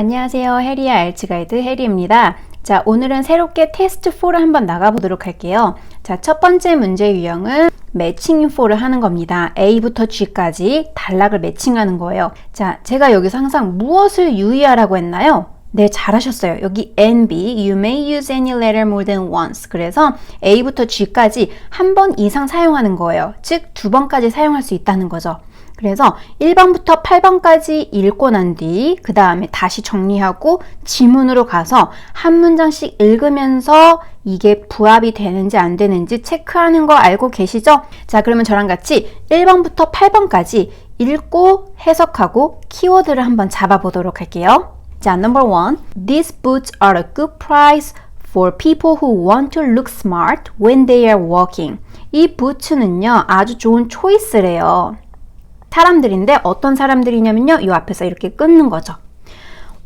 안녕하세요. 해리의 알츠 가이드 해리입니다. 자, 오늘은 새롭게 테스트 4를 한번 나가보도록 할게요. 자, 첫 번째 문제 유형은 매칭 인포를 하는 겁니다. A부터 G까지 단락을 매칭하는 거예요. 자, 제가 여기서 항상 무엇을 유의하라고 했나요? 네, 잘하셨어요. 여기 N, B, you may use any letter more than once. 그래서 A부터 G까지 한 번 이상 사용하는 거예요. 즉, 두 번까지 사용할 수 있다는 거죠. 그래서 1번부터 8번까지 읽고 난 뒤, 그 다음에 다시 정리하고 지문으로 가서 한 문장씩 읽으면서 이게 부합이 되는지 안 되는지 체크하는 거 알고 계시죠? 자, 그러면 저랑 같이 1번부터 8번까지 읽고 해석하고 키워드를 한번 잡아보도록 할게요. 자, number one. These boots are a good price for people who want to look smart when they are walking. 이 부츠는요, 아주 좋은 초이스래요. 사람들인데 어떤 사람들이냐면요. 이 앞에서 이렇게 끊는 거죠.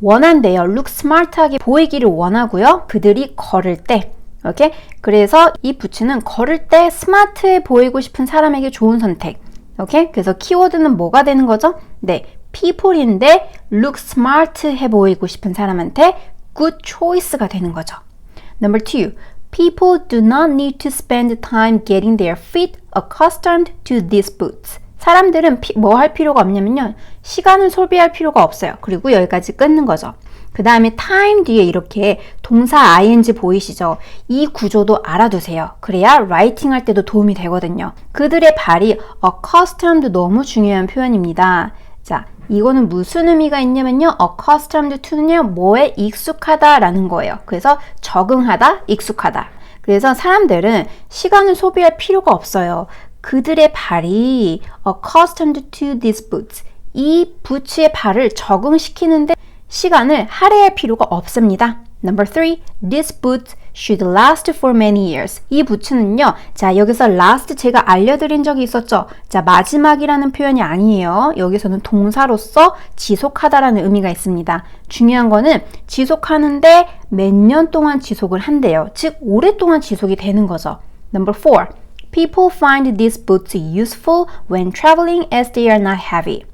원한대요. look smart하게 보이기를 원하고요. 그들이 걸을 때. 오케이? 그래서 이 부츠는 걸을 때 스마트해 보이고 싶은 사람에게 좋은 선택. 오케이? 그래서 키워드는 뭐가 되는 거죠? 네. people인데 look smart 해 보이고 싶은 사람한테 good choice가 되는 거죠. Number two. People do not need to spend time getting their feet accustomed to these boots. 사람들은 뭐 할 필요가 없냐면요. 시간을 소비할 필요가 없어요. 그리고 여기까지 끊는 거죠. 그 다음에 time 뒤에 이렇게 동사 ing 보이시죠? 이 구조도 알아두세요. 그래야 라이팅 할 때도 도움이 되거든요. 그들의 발이 accustomed 너무 중요한 표현입니다. 자, 이거는 무슨 의미가 있냐면요. accustomed to는요. 뭐에 익숙하다라는 거예요. 그래서 적응하다, 익숙하다. 그래서 사람들은 시간을 소비할 필요가 없어요. 그들의 발이 accustomed to these boots. 이 부츠의 발을 적응시키는데 시간을 할애할 필요가 없습니다. Number three, these boots should last for many years. 이 부츠는요, 자, 여기서 last 제가 알려드린 적이 있었죠? 자, 마지막이라는 표현이 아니에요. 여기서는 동사로서 지속하다라는 의미가 있습니다. 중요한 거는 지속하는데 몇 년 동안 지속을 한대요. 즉, 오랫동안 지속이 되는 거죠. Number four, People find these boots useful when traveling as they are not heavy.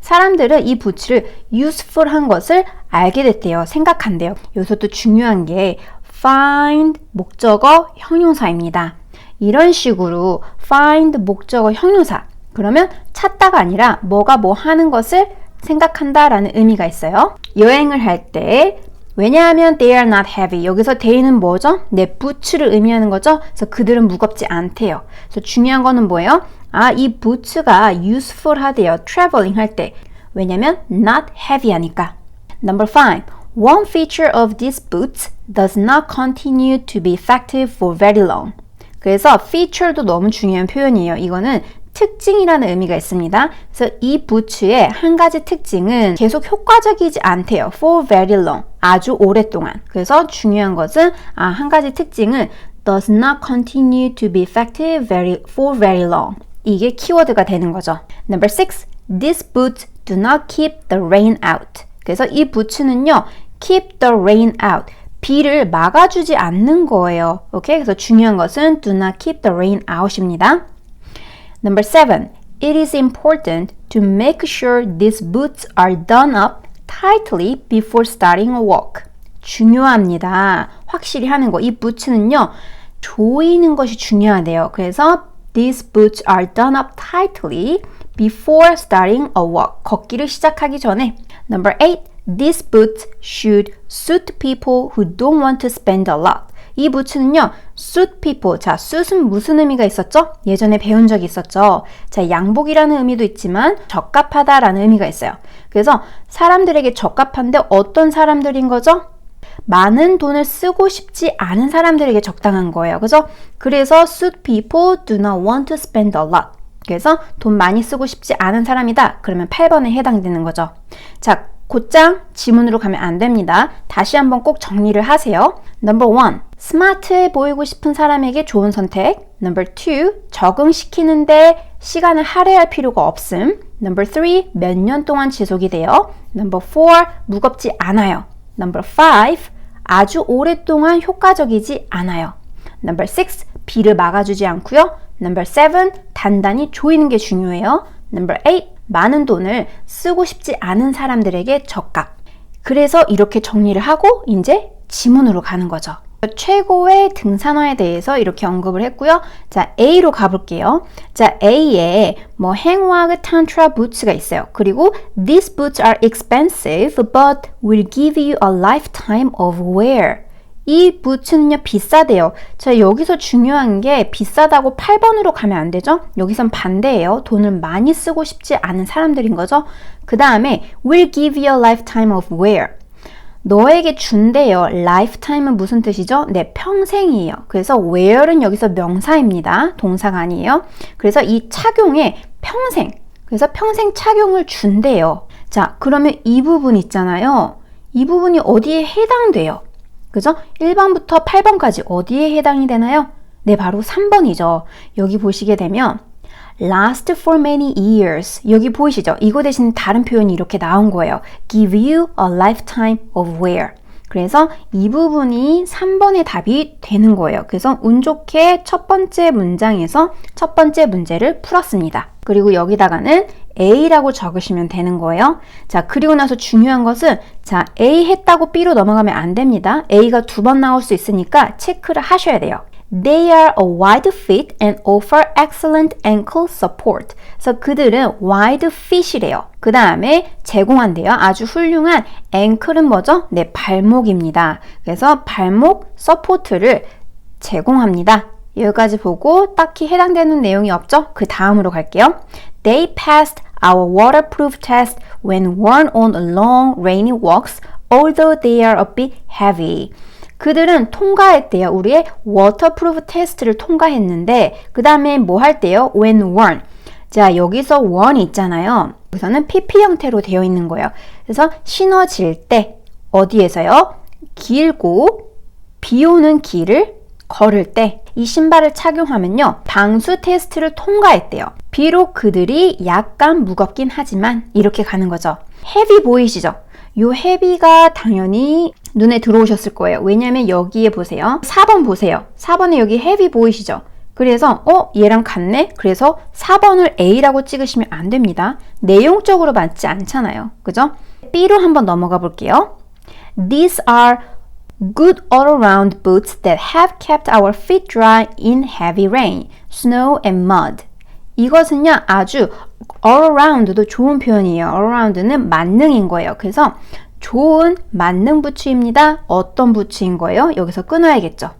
사람들은 이 부츠를 useful한 것을 알게 됐대요. 생각한대요. 여기서 또 중요한 게 find 목적어 형용사입니다. 이런 식으로 find 목적어 형용사. 그러면 찾다가 아니라 뭐가 뭐 하는 것을 생각한다 라는 의미가 있어요. 여행을 할 때 왜냐하면 they are not heavy. 여기서 they는 뭐죠? 내 부츠를 의미하는 거죠? 그래서 그들은 무겁지 않대요. 그래서 중요한 거는 뭐예요? 아, 이 부츠가 useful 하대요. traveling 할 때. 왜냐면 not heavy 하니까. Number five. One feature of these boots does not continue to be effective for very long. 그래서 feature도 너무 중요한 표현이에요. 이거는 특징이라는 의미가 있습니다. 그래서 이 부츠의 한 가지 특징은 계속 효과적이지 않대요. for very long. 아주 오랫동안. 그래서 중요한 것은 아, 한 가지 특징은 does not continue to be effective very, for very long. 이게 키워드가 되는 거죠. Number six. These boots do not keep the rain out. 그래서 이 부츠는요. keep the rain out. 비를 막아주지 않는 거예요. 오케이? 그래서 중요한 것은 do not keep the rain out입니다. Number seven, it is important to make sure these boots are done up tightly before starting a walk. 중요합니다. 확실히 하는 거. 이 부츠는요, 조이는 것이 중요하대요. 그래서 these boots are done up tightly before starting a walk. 걷기를 시작하기 전에. Number eight, these boots should suit people who don't want to spend a lot. 이 부츠는요, suit people. 자, suit은 무슨 의미가 있었죠? 예전에 배운 적이 있었죠. 자, 양복이라는 의미도 있지만 적합하다라는 의미가 있어요. 그래서 사람들에게 적합한데 어떤 사람들인 거죠? 많은 돈을 쓰고 싶지 않은 사람들에게 적당한 거예요. 그죠? 그래서 suit people do not want to spend a lot. 그래서 돈 많이 쓰고 싶지 않은 사람이다. 그러면 8번에 해당되는 거죠. 자, 곧장 지문으로 가면 안 됩니다. 다시 한번 꼭 정리를 하세요. Number one, 스마트해 보이고 싶은 사람에게 좋은 선택. Number two, 적응시키는데 시간을 할애할 필요가 없음. Number three, 몇 년 동안 지속이 돼요. Number four, 무겁지 않아요. Number five, 아주 오랫동안 효과적이지 않아요. Number six, 비를 막아주지 않고요. Number seven, 단단히 조이는 게 중요해요. Number eight, 많은 돈을 쓰고 싶지 않은 사람들에게 적합. 그래서 이렇게 정리를 하고 이제 지문으로 가는 거죠. 최고의 등산화에 대해서 이렇게 언급을 했고요. 자, A로 가볼게요. 자, A에 뭐 행와그 탄트라 부츠가 있어요. 그리고 these boots are expensive but will give you a lifetime of wear. 이 부츠는요 비싸대요. 자 여기서 중요한 게 비싸다고 8번으로 가면 안 되죠? 여기선 반대예요. 돈을 많이 쓰고 싶지 않은 사람들인 거죠. 그 다음에 will give you a lifetime of wear. 너에게 준대요. lifetime은 무슨 뜻이죠? 네, 평생이에요. 그래서 wear은 여기서 명사입니다. 동사가 아니에요. 그래서 이 착용에 평생, 그래서 평생 착용을 준대요. 자, 그러면 이 부분 있잖아요. 이 부분이 어디에 해당돼요? 그죠? 1번부터 8번까지 어디에 해당이 되나요? 네, 바로 3번이죠. 여기 보시게 되면 last for many years. 여기 보이시죠? 이거 대신 다른 표현이 이렇게 나온 거예요. give you a lifetime of wear. 그래서 이 부분이 3번의 답이 되는 거예요. 그래서 운 좋게 첫 번째 문장에서 첫 번째 문제를 풀었습니다. 그리고 여기다가는 A라고 적으시면 되는 거예요. 자, 그리고 나서 중요한 것은 자, A 했다고 B로 넘어가면 안 됩니다. A가 두 번 나올 수 있으니까 체크를 하셔야 돼요. They are a wide fit and offer excellent ankle support. 그래서 그들은 wide fit이래요. 그 다음에 제공한대요. 아주 훌륭한 ankle은 뭐죠? 네, 발목입니다. 그래서 발목 서포트를 제공합니다. 여기까지 보고 딱히 해당되는 내용이 없죠? 그 다음으로 갈게요. They passed our waterproof test when worn on long rainy walks, although they are a bit heavy. 그들은 통과했대요. 우리의 워터프루프 테스트를 통과했는데 그 다음에 뭐 할 때요? when worn. 자 여기서 worn 있잖아요. 여기서는 PP 형태로 되어 있는 거예요. 그래서 신어질 때 어디에서요? 길고 비 오는 길을 걸을 때 이 신발을 착용하면요. 방수 테스트를 통과했대요. 비록 그들이 약간 무겁긴 하지만 이렇게 가는 거죠. 헤비 보이시죠? 요 헤비가 당연히 눈에 들어오셨을 거예요. 왜냐면 여기에 보세요. 4번 보세요. 4번에 여기 헤비 보이시죠? 그래서 어 얘랑 같네. 그래서 4번을 A라고 찍으시면 안 됩니다. 내용적으로 맞지 않잖아요. 그죠? B로 한번 넘어가 볼게요. These are good all-around boots that have kept our feet dry in heavy rain, snow and mud. 이것은요 아주 all around도 좋은 표현이에요. all around는 만능인 거예요. 그래서 좋은 만능 부츠입니다. 어떤 부츠인 거예요? 여기서 끊어야겠죠.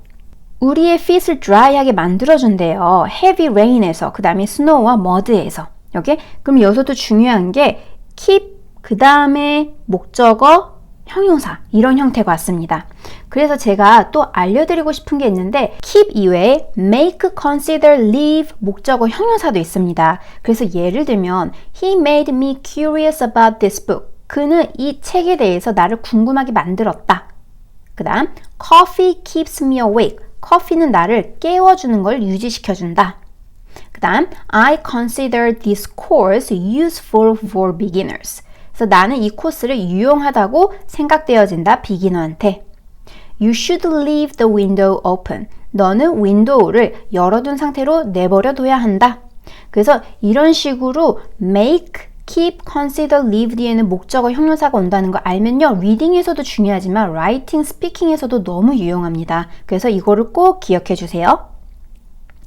우리의 fit을 dry하게 만들어준대요. heavy rain에서, 그 다음에 snow와 mud에서. 여기 그럼 여기서도 중요한 게 keep, 그 다음에 목적어, 형용사 이런 형태가 왔습니다. 그래서 제가 또 알려드리고 싶은 게 있는데 keep 이외에 make, consider, leave 목적어 형용사도 있습니다. 그래서 예를 들면 he made me curious about this book. 그는 이 책에 대해서 나를 궁금하게 만들었다. 그 다음 coffee keeps me awake. 커피는 나를 깨워주는 걸 유지시켜준다. 그 다음 I consider this course useful for beginners. 그래서 나는 이 코스를 유용하다고 생각되어진다. 비기너한테. You should leave the window open. 너는 윈도우를 열어둔 상태로 내버려 둬야 한다. 그래서 이런 식으로 make, keep, consider, leave 뒤에는 목적어 형용사가 온다는 거 알면요. 리딩에서도 중요하지만 writing, speaking에서도 너무 유용합니다. 그래서 이거를 꼭 기억해 주세요.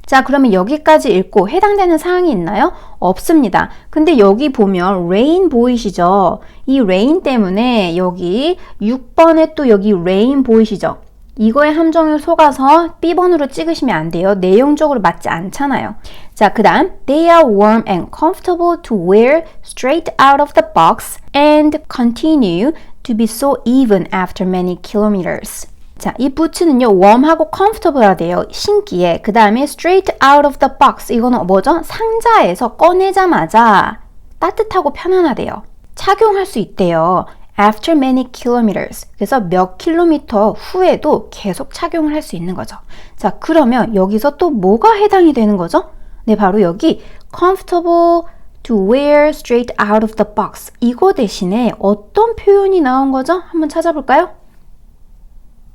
자, 그러면 여기까지 읽고 해당되는 사항이 있나요? 없습니다. 근데 여기 보면 rain 보이시죠? 이 rain 때문에 여기 6번에 또 여기 rain 보이시죠? 이거의 함정을 속아서 B번으로 찍으시면 안 돼요. 내용적으로 맞지 않잖아요. 자, 그 다음 They are warm and comfortable to wear straight out of the box and continue to be so even after many kilometers. 자, 이 부츠는요, 웜하고 comfortable하대요. 신기해. 그 다음에 straight out of the box. 이거는 뭐죠? 상자에서 꺼내자마자 따뜻하고 편안하대요. 착용할 수 있대요. after many kilometers. 그래서 몇 킬로미터 후에도 계속 착용을 할 수 있는 거죠. 자, 그러면 여기서 또 뭐가 해당이 되는 거죠? 네, 바로 여기 comfortable to wear straight out of the box. 이거 대신에 어떤 표현이 나온 거죠? 한번 찾아볼까요?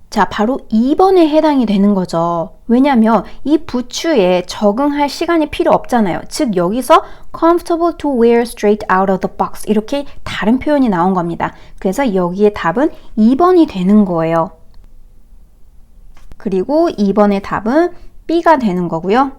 자, 바로 2번에 해당이 되는 거죠. 왜냐면 이 부추에 적응할 시간이 필요 없잖아요. 즉 여기서 comfortable to wear straight out of the box 이렇게 다른 표현이 나온 겁니다. 그래서 여기에 답은 2번이 되는 거예요. 그리고 2번의 답은 B가 되는 거고요.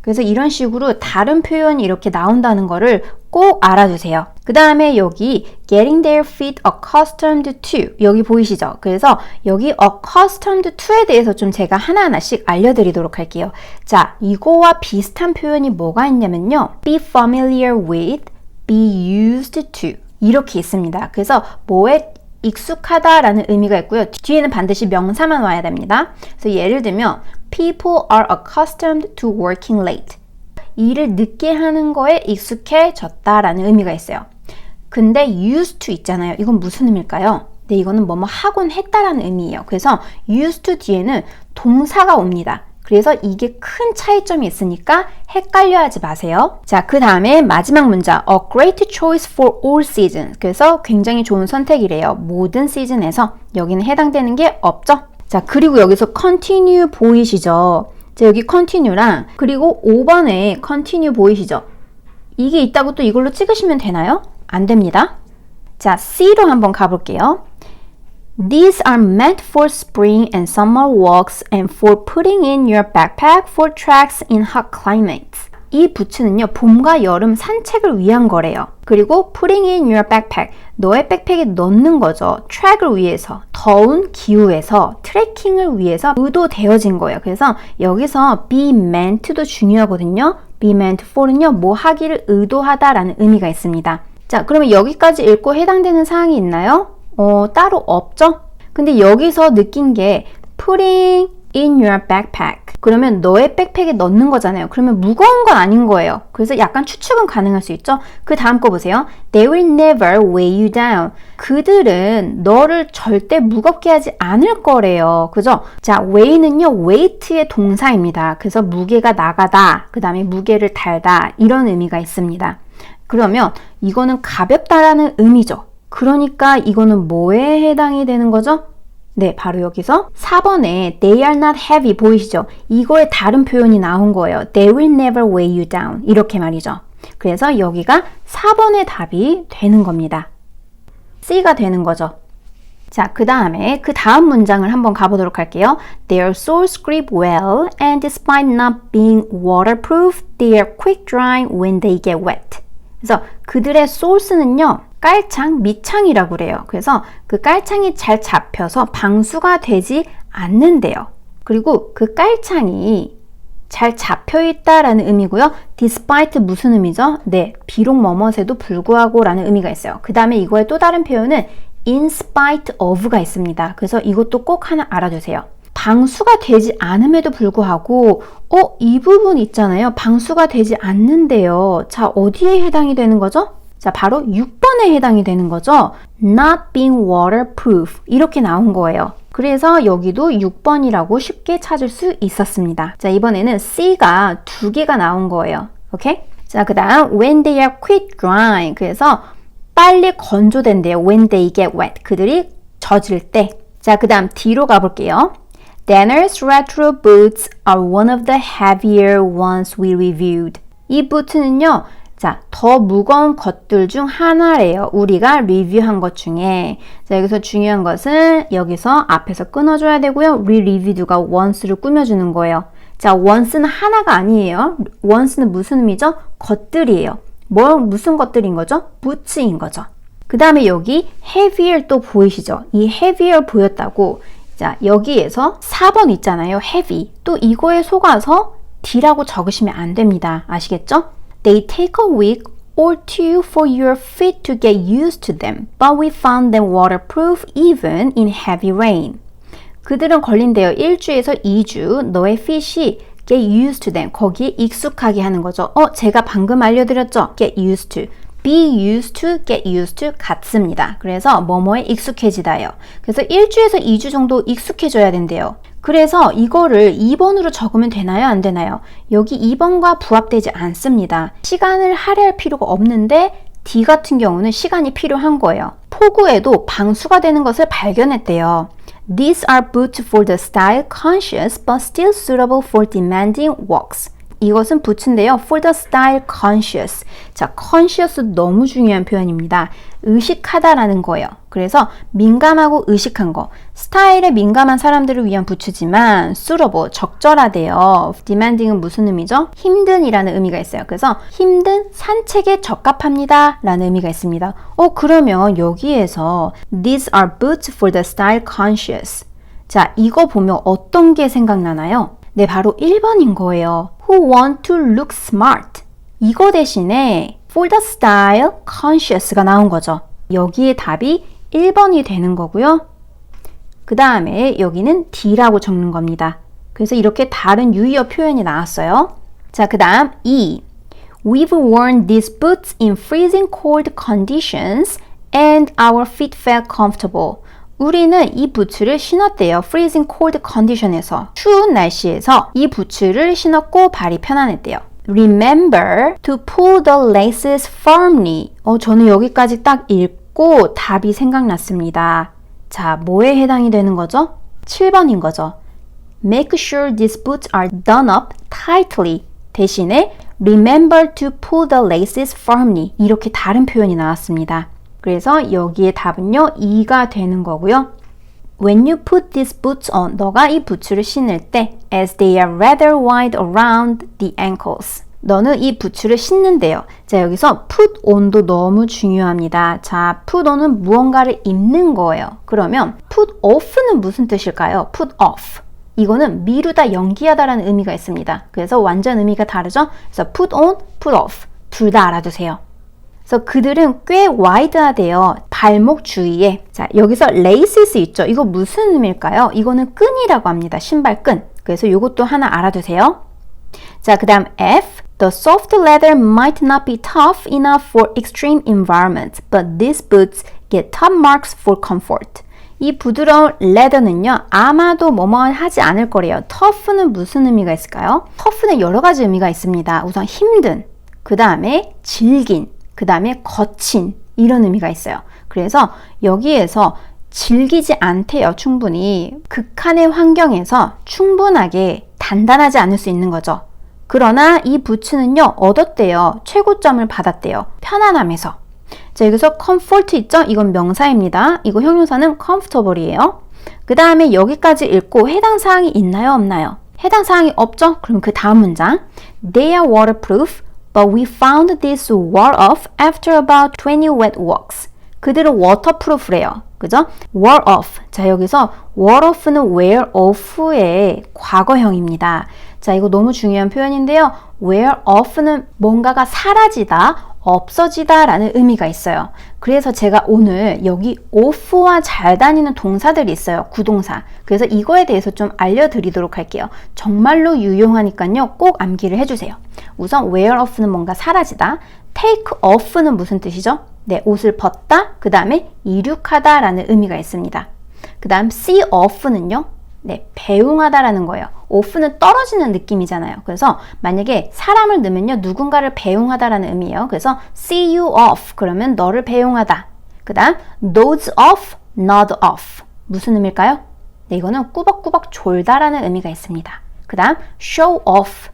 그래서 이런 식으로 다른 표현이 이렇게 나온다는 거를 꼭 알아두세요. 그 다음에 여기 getting their feet accustomed to 여기 보이시죠? 그래서 여기 accustomed to에 대해서 좀 제가 하나하나씩 알려드리도록 할게요. 자, 이거와 비슷한 표현이 뭐가 있냐면요. be familiar with, be used to 이렇게 있습니다. 그래서 뭐에 익숙하다라는 의미가 있고요. 뒤에는 반드시 명사만 와야 됩니다. 그래서 예를 들면 people are accustomed to working late. 일을 늦게 하는 거에 익숙해졌다라는 의미가 있어요. 근데 used to 있잖아요. 이건 무슨 의미일까요? 네, 이거는 뭐뭐 하곤 했다라는 의미예요. 그래서 used to 뒤에는 동사가 옵니다. 그래서 이게 큰 차이점이 있으니까 헷갈려 하지 마세요. 자, 그 다음에 마지막 문자. A great choice for all seasons. 그래서 굉장히 좋은 선택이래요. 모든 시즌에서. 여기는 해당되는 게 없죠? 자, 그리고 여기서 continue 보이시죠? 자, 여기 continue랑 그리고 5번에 continue 보이시죠? 이게 있다고 또 이걸로 찍으시면 되나요? 안 됩니다. 자, C로 한번 가볼게요. These are meant for spring and summer walks and for putting in your backpack for treks in hot climates. 이 부츠는요, 봄과 여름 산책을 위한 거래요. 그리고 putting in your backpack, 너의 백팩에 넣는 거죠. 트랙을 위해서, 더운 기후에서 트레킹을 위해서 의도되어진 거예요. 그래서 여기서 be meant도 중요하거든요. be meant for는요, 뭐 하기를 의도하다라는 의미가 있습니다. 자, 그러면 여기까지 읽고 해당되는 사항이 있나요? 어, 따로 없죠? 근데 여기서 느낀 게 putting in your backpack. 그러면 너의 백팩에 넣는 거잖아요. 그러면 무거운 건 아닌 거예요. 그래서 약간 추측은 가능할 수 있죠. 그 다음 거 보세요. They will never weigh you down. 그들은 너를 절대 무겁게 하지 않을 거래요. 그죠? 자, weigh는요, weight의 동사입니다. 그래서 무게가 나가다, 그 다음에 무게를 달다, 이런 의미가 있습니다. 그러면 이거는 가볍다라는 의미죠. 그러니까 이거는 뭐에 해당이 되는 거죠? 네, 바로 여기서 4번에 they are not heavy 보이시죠? 이거의 다른 표현이 나온 거예요. They will never weigh you down. 이렇게 말이죠. 그래서 여기가 4번의 답이 되는 겁니다. C가 되는 거죠. 자, 그 다음에 그 다음 문장을 한번 가보도록 할게요. Their soles grip well and despite not being waterproof, they are quick drying when they get wet. 그래서 그들의 source는요, 깔창, 밑창이라고 그래요. 그래서 그 깔창이 잘 잡혀서 방수가 되지 않는데요. 그리고 그 깔창이 잘 잡혀 있다라는 의미고요. despite 무슨 의미죠? 네, 비록 뭐뭇에도 불구하고 라는 의미가 있어요. 그 다음에 이거의 또 다른 표현은 in spite of가 있습니다. 그래서 이것도 꼭 하나 알아두세요. 방수가 되지 않음에도 불구하고 어, 이 부분 있잖아요. 방수가 되지 않는데요. 자, 어디에 해당이 되는 거죠? 자, 바로 6번에 해당이 되는 거죠. not being waterproof 이렇게 나온 거예요. 그래서 여기도 6번이라고 쉽게 찾을 수 있었습니다. 자, 이번에는 C가 두 개가 나온 거예요. 오케이? 자, 그 다음 when they are quick drying 그래서 빨리 건조된대요. when they get wet 그들이 젖을 때. 자, 그 다음 D로 가볼게요. Danner's retro boots are one of the heavier ones we reviewed. 이 부츠는요, 자, 더 무거운 것들 중 하나래요. 우리가 리뷰한 것 중에. 자, 여기서 중요한 것은 여기서 앞에서 끊어줘야 되고요. 리리뷰드가 once를 꾸며주는 거예요. 자, once는 하나가 아니에요. once는 무슨 의미죠? 것들이에요. 뭐, 무슨 것들인 거죠? 부츠인 거죠. 그 다음에 여기 heavier 또 보이시죠? 이 heavier 보였다고. 자, 여기에서 4번 있잖아요. heavy. 또 이거에 속아서 D라고 적으시면 안 됩니다. 아시겠죠? They take a week or two for your feet to get used to them, but we found them waterproof even in heavy rain. 그들은 걸린대요. 1주에서 2주 너의 feet이 get used to them. 거기에 익숙하게 하는 거죠. 어, 제가 방금 알려드렸죠? get used to. Be used to, get used to 같습니다. 그래서 뭐뭐에 익숙해지다요. 그래서 1주에서 2주 정도 익숙해져야 된대요. 그래서 이거를 2번으로 적으면 되나요? 안 되나요? 여기 2번과 부합되지 않습니다. 시간을 할애할 필요가 없는데 D 같은 경우는 시간이 필요한 거예요. 폭우에도 방수가 되는 것을 발견했대요. These are boots for the style conscious but still suitable for demanding walks. 이것은 부츠인데요. For the style conscious. 자, conscious 너무 중요한 표현입니다. 의식하다라는 거예요. 그래서 민감하고 의식한 거. 스타일에 민감한 사람들을 위한 부츠지만 suitable, 적절하대요. demanding은 무슨 의미죠? 힘든이라는 의미가 있어요. 그래서 힘든 산책에 적합합니다. 라는 의미가 있습니다. 어, 그러면 여기에서 these are boots for the style conscious. 자, 이거 보면 어떤 게 생각나나요? 네, 바로 1번인 거예요. Who want to look smart. 이거 대신에 for the style conscious가 나온 거죠. 여기에 답이 1번이 되는 거고요. 그 다음에 여기는 D라고 적는 겁니다. 그래서 이렇게 다른 유의어 표현이 나왔어요. 자, 그 다음 E. We've worn these boots in freezing cold conditions and our feet felt comfortable. 우리는 이 부츠를 신었대요. freezing cold condition에서 추운 날씨에서 이 부츠를 신었고 발이 편안했대요. Remember to pull the laces firmly. 어, 저는 여기까지 딱 읽고 답이 생각났습니다. 자, 뭐에 해당이 되는 거죠? 7번인 거죠. Make sure these boots are done up tightly. 대신에 remember to pull the laces firmly. 이렇게 다른 표현이 나왔습니다. 그래서 여기에 답은요, 2가 되는 거고요. When you put these boots on, 너가 이 부츠를 신을 때, as they are rather wide around the ankles. 너는 이 부츠를 신는데요. 자, 여기서 put on도 너무 중요합니다. 자, put on은 무언가를 입는 거예요. 그러면 put off는 무슨 뜻일까요? put off. 이거는 미루다, 연기하다라는 의미가 있습니다. 그래서 완전 의미가 다르죠? 그래서 put on, put off. 둘 다 알아두세요. 그래서 그들은 꽤 와이드하대요. 발목 주위에. 자, 여기서 레이시스 있죠? 이거 무슨 의미일까요? 이거는 끈이라고 합니다. 신발 끈. 그래서 이것도 하나 알아두세요. 자, 그 다음 F. The soft leather might not be tough enough for extreme environments, but these boots get top marks for comfort. 이 부드러운 레더는요, 아마도 뭐뭐 하지 않을 거래요. tough는 무슨 의미가 있을까요? tough는 여러 가지 의미가 있습니다. 우선 힘든, 그 다음에 질긴, 그 다음에 거친 이런 의미가 있어요. 그래서 여기에서 질기지 않대요, 충분히. 극한의 환경에서 충분하게 단단하지 않을 수 있는 거죠. 그러나 이 부츠는요, 얻었대요. 최고점을 받았대요. 편안함에서. 자, 여기서 comfort 있죠? 이건 명사입니다. 이거 형용사는 comfortable이에요. 그 다음에 여기까지 읽고 해당 사항이 있나요? 없나요? 해당 사항이 없죠? 그럼 그 다음 문장. They are waterproof, but we found this wore off after about 20 wet walks. 그들은 waterproof래요. 그죠? wore off. 자, 여기서 wore off는 wear off의 과거형입니다. 자, 이거 너무 중요한 표현인데요. wear off는 뭔가가 사라지다, 없어지다 라는 의미가 있어요. 그래서 제가 오늘 여기 off와 잘 다니는 동사들이 있어요. 구동사. 그래서 이거에 대해서 좀 알려드리도록 할게요. 정말로 유용하니까요. 꼭 암기를 해주세요. 우선 wear off는 뭔가 사라지다. take off는 무슨 뜻이죠? 네, 옷을 벗다. 그 다음에 이륙하다 라는 의미가 있습니다. 그 다음 see off는요. 네, 배웅하다라는 거예요. off는 떨어지는 느낌이잖아요. 그래서 만약에 사람을 넣으면요, 누군가를 배웅하다라는 의미예요. 그래서 see you off 그러면 너를 배웅하다. 그다음 nose off, nod off 무슨 의미일까요? 네, 이거는 꾸벅꾸벅 졸다라는 의미가 있습니다. 그다음 show off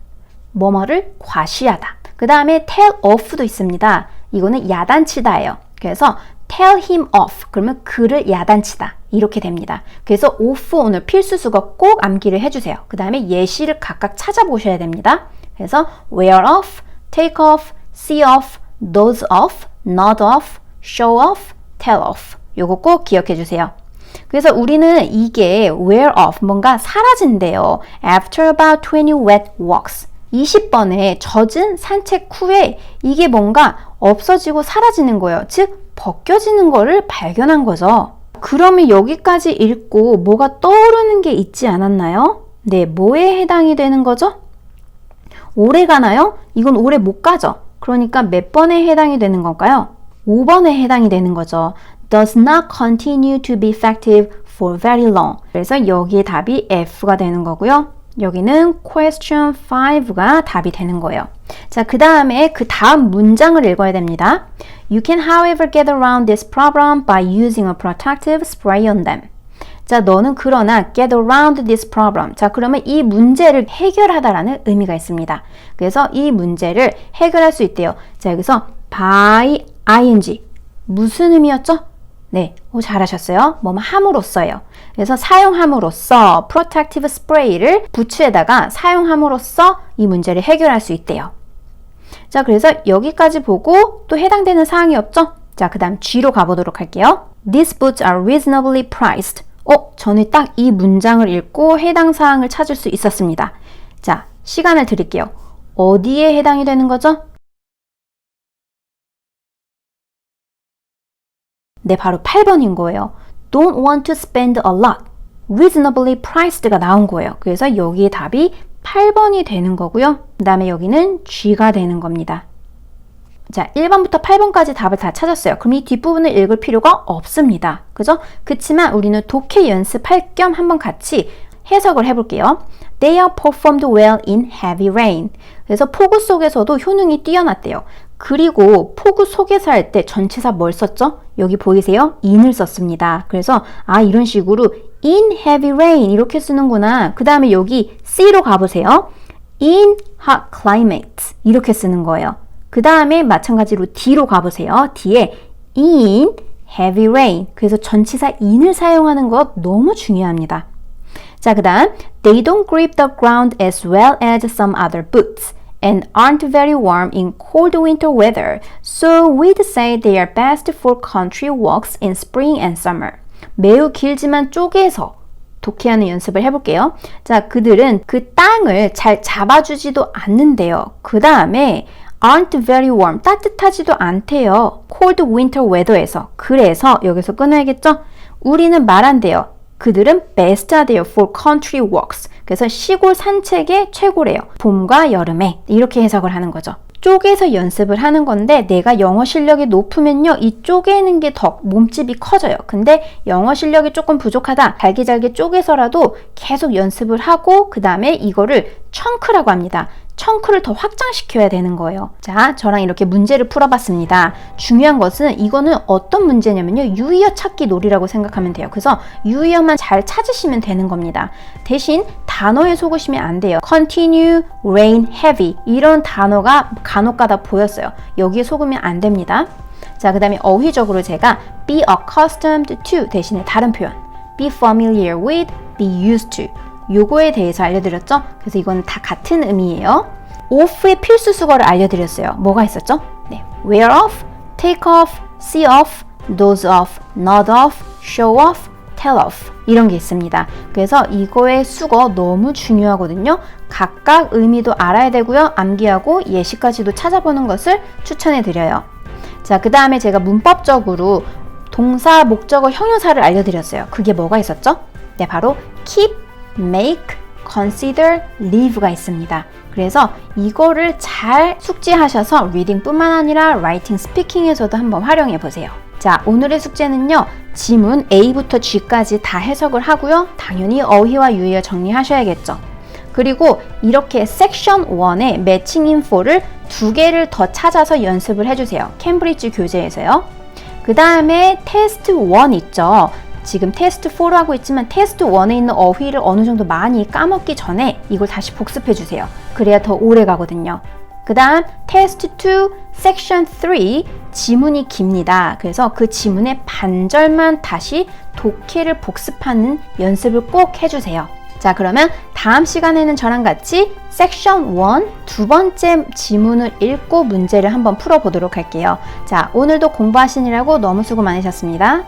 뭐뭐를 과시하다. 그 다음에 tell off도 있습니다. 이거는 야단치다예요. 그래서 tell him off 그러면 그를 야단치다 이렇게 됩니다. 그래서 off 오늘 필수 수거 꼭 암기를 해주세요. 그 다음에 예시를 각각 찾아보셔야 됩니다. 그래서 wear off, take off, see off, nose off, nod off, show off, tell off 요거 꼭 기억해 주세요. 그래서 우리는 이게 wear off 뭔가 사라진대요. After about 20 wet walks 20번의 젖은 산책 후에 이게 뭔가 없어지고 사라지는 거예요. 즉 벗겨지는 거를 발견한 거죠. 그러면 여기까지 읽고 뭐가 떠오르는 게 있지 않았나요? 네, 뭐에 해당이 되는 거죠? 오래 가나요? 이건 오래 못 가죠. 그러니까 몇 번에 해당이 되는 걸까요? 5번에 해당이 되는 거죠. does not continue to be effective for very long. 그래서 여기에 답이 F가 되는 거고요. 여기는 question 5가 답이 되는 거예요. 자, 그 다음에 그 다음 문장을 읽어야 됩니다. You can however get around this problem by using a protective spray on them. 자, 너는 그러나 get around this problem. 자, 그러면 이 문제를 해결하다라는 의미가 있습니다. 그래서 이 문제를 해결할 수 있대요. 자, 여기서 by ing. 무슨 의미였죠? 네, 오, 잘하셨어요. 뭐뭐 함으로써요. 그래서 사용함으로써 protective spray를 부츠에다가 사용함으로써 이 문제를 해결할 수 있대요. 자, 그래서 여기까지 보고 또 해당되는 사항이 없죠? 자, 그 다음 G로 가보도록 할게요. These boots are reasonably priced. 어, 저는 딱 이 문장을 읽고 해당 사항을 찾을 수 있었습니다. 자, 시간을 드릴게요. 어디에 해당이 되는 거죠? 네, 바로 8번인 거예요. Don't want to spend a lot. Reasonably priced가 나온 거예요. 그래서 여기에 답이 8번이 되는 거고요. 그 다음에 여기는 G가 되는 겁니다. 자, 1번부터 8번까지 답을 다 찾았어요. 그럼 이 뒷부분을 읽을 필요가 없습니다. 그죠? 그치만 우리는 독해 연습할 겸 한번 같이 해석을 해볼게요. They are performed well in heavy rain. 그래서 폭우 속에서도 효능이 뛰어났대요. 그리고 폭우 속에서 할 때 전치사 뭘 썼죠? 여기 보이세요? in을 썼습니다. 그래서 아 이런 식으로 in heavy rain 이렇게 쓰는구나. 그 다음에 여기 C로 가보세요. in hot climate 이렇게 쓰는 거예요. 그 다음에 마찬가지로 D로 가보세요. D에 in heavy rain. 그래서 전치사 in을 사용하는 것 너무 중요합니다. 자, 그 다음 They don't grip the ground as well as some other boots and aren't very warm in cold winter weather. So we'd say they are best for country walks in spring and summer. 매우 길지만 쪼개서 독해하는 연습을 해볼게요. 자, 그들은 그 땅을 잘 잡아주지도 않는데요. 그 다음에 aren't very warm. 따뜻하지도 않대요. cold winter weather에서. 그래서 여기서 끊어야겠죠? 우리는 말한대요. 그들은 best하대요. for country walks. 그래서 시골 산책에 최고래요. 봄과 여름에. 이렇게 해석을 하는 거죠. 쪼개서 연습을 하는 건데 내가 영어 실력이 높으면요 이 쪼개는 게 더 몸집이 커져요 근데 영어 실력이 조금 부족하다 잘게 잘게 쪼개서라도 계속 연습을 하고 그 다음에 이거를 청크라고 합니다 청크를 더 확장시켜야 되는 거예요. 자, 저랑 이렇게 문제를 풀어봤습니다. 중요한 것은 이거는 어떤 문제냐면요. 유의어 찾기 놀이라고 생각하면 돼요. 그래서 유의어만 잘 찾으시면 되는 겁니다. 대신 단어에 속으시면 안 돼요. continue, rain, heavy 이런 단어가 간혹가다 보였어요. 여기에 속으면 안 됩니다. 자, 그 다음에 어휘적으로 제가 be accustomed to 대신에 다른 표현 be familiar with, be used to 요거에 대해서 알려드렸죠? 그래서 이건 다 같은 의미예요. off의 필수 수거를 알려드렸어요. 뭐가 있었죠? 네, wear off, take off, see off, doze off, nod off, show off, tell off 이런 게 있습니다. 그래서 이거의 수거 너무 중요하거든요. 각각 의미도 알아야 되고요. 암기하고 예시까지도 찾아보는 것을 추천해 드려요. 자, 그 다음에 제가 문법적으로 동사, 목적어, 형용사를 알려드렸어요. 그게 뭐가 있었죠? 네, 바로 keep, make, consider, live가 있습니다. 그래서 이거를 잘 숙지하셔서 리딩뿐만 아니라 라이팅, 스피킹에서도 한번 활용해 보세요. 자, 오늘의 숙제는요. 지문 A부터 G까지 다 해석을 하고요. 당연히 어휘와 유의어 정리하셔야겠죠. 그리고 이렇게 섹션 1의 매칭 인포를 두 개를 더 찾아서 연습을 해주세요. 캠브리지 교재에서요. 그 다음에 테스트 1 있죠. 지금 테스트 4로 하고 있지만 테스트 1에 있는 어휘를 어느 정도 많이 까먹기 전에 이걸 다시 복습해 주세요. 그래야 더 오래 가거든요. 그 다음 테스트 2 섹션 3 지문이 깁니다. 그래서 그 지문의 반절만 다시 독해를 복습하는 연습을 꼭 해주세요. 자 그러면 다음 시간에는 저랑 같이 섹션 1 두 번째 지문을 읽고 문제를 한번 풀어보도록 할게요. 자 오늘도 공부하시느라고 너무 수고 많으셨습니다.